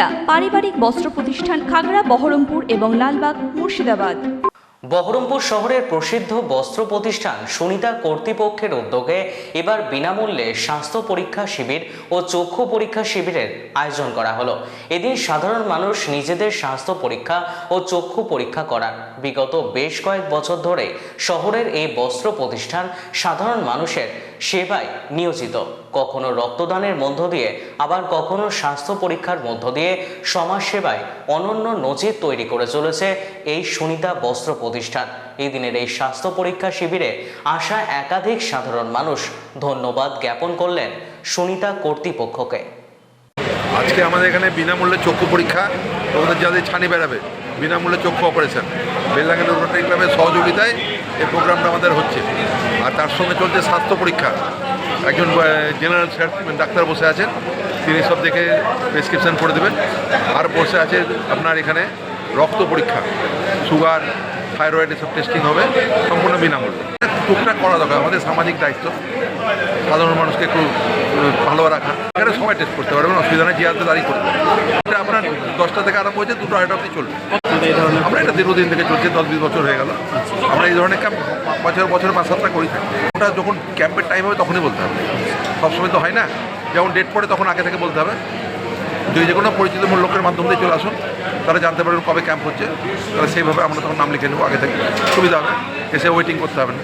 সুনিতা পারিবারিক বস্ত্র প্রতিষ্ঠান খাগড়া, বহরমপুর এবং লালবাগ, মুর্শিদাবাদ। বহরমপুর শহরের প্রসিদ্ধ বস্ত্র প্রতিষ্ঠান সুনিতা কর্তৃপক্ষের উদ্যোগে এবার বিনামূল্যে স্বাস্থ্য পরীক্ষা শিবির ও চক্ষু পরীক্ষা শিবিরের আয়োজন করা হলো। এদিন সাধারণ মানুষ নিজেদের স্বাস্থ্য পরীক্ষা ও চক্ষু পরীক্ষা করান বিগত বেশ কয়েক বছর ধরে শহরের এই বস্ত্র প্রতিষ্ঠান সাধারণ মানুষের সেবায় নিয়োজিত। কখনো রক্তদানের মধ্য দিয়ে, আবার কখনো স্বাস্থ্য পরীক্ষার মধ্য দিয়ে সমাজ সেবায় অনন্য নজির তৈরি করে চলেছে এই সুনিতা বস্ত্র প্রতিষ্ঠান। এই দিনের এই স্বাস্থ্য পরীক্ষা শিবিরে আসা একাধিক সাধারণ মানুষ ধন্যবাদ জ্ঞাপন করলেন সুনিতা কর্তৃপক্ষকে। আজকে আমাদের এখানে বিনামূল্যে চক্ষু পরীক্ষা তোমাদের যাদের ছানি বেড়াবে। বিনামূল্যে চক্ষু অপারেশন। বেলডাঙ্গা রোটারি ক্লাবের সহযোগিতায় এই প্রোগ্রামটা আমাদের হচ্ছে। আর তার সঙ্গে চলছে স্বাস্থ্য পরীক্ষা। একজন জেনারেল ডাক্তার বসে আছেন। তিনি সব দেখে প্রেসক্রিপশন করে দেবেন। আর বসে আছে আপনার এখানে রক্ত পরীক্ষা। সুগার থাইরয়েড এসব টেস্টিং হবে সম্পূর্ণ বিনামূল্যে। টুকটাক করা দরকার, আমাদের সামাজিক দায়িত্ব। সাধারণ মানুষকে একটু ভালো রাখা। এখানে সবাই টেস্ট করতে পারবেন, অসুবিধা নেই জিয়াতে দাঁড়িয়ে করতে দশটা থেকে আরম্ভ হয়েছে, দুটো আড়াইটা অবধি চলবে। আমরা এটা দীর্ঘদিন থেকে চলছে, দশ বিশ বছর হয়ে গেল। আমরা এই ধরনের ক্যাম্প বছর বছর পাঁচ সাতটা করি। ওটা যখন ক্যাম্পের টাইম হবে তখনই বলতে হবে। সবসময় তো হয় না, যেমন ডেট পড়ে তখন আগে থেকে বলতে হবে। যদি যে কোনো পরিচিত লোকের মাধ্যম দিয়ে চলে আসুন, তারা জানতে পারবেন কবে ক্যাম্প হচ্ছে। তাহলে সেইভাবে আমরা তখন নাম লিখে নেব আগে থেকে। সুবিধা হবে, এসে ওয়েটিং করতে হবে না।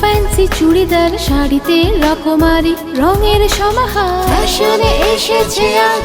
ফ্যান্সি চুড়িদার, শাড়িতে রকমারি, রঙের সমাহার। এসেছে আজ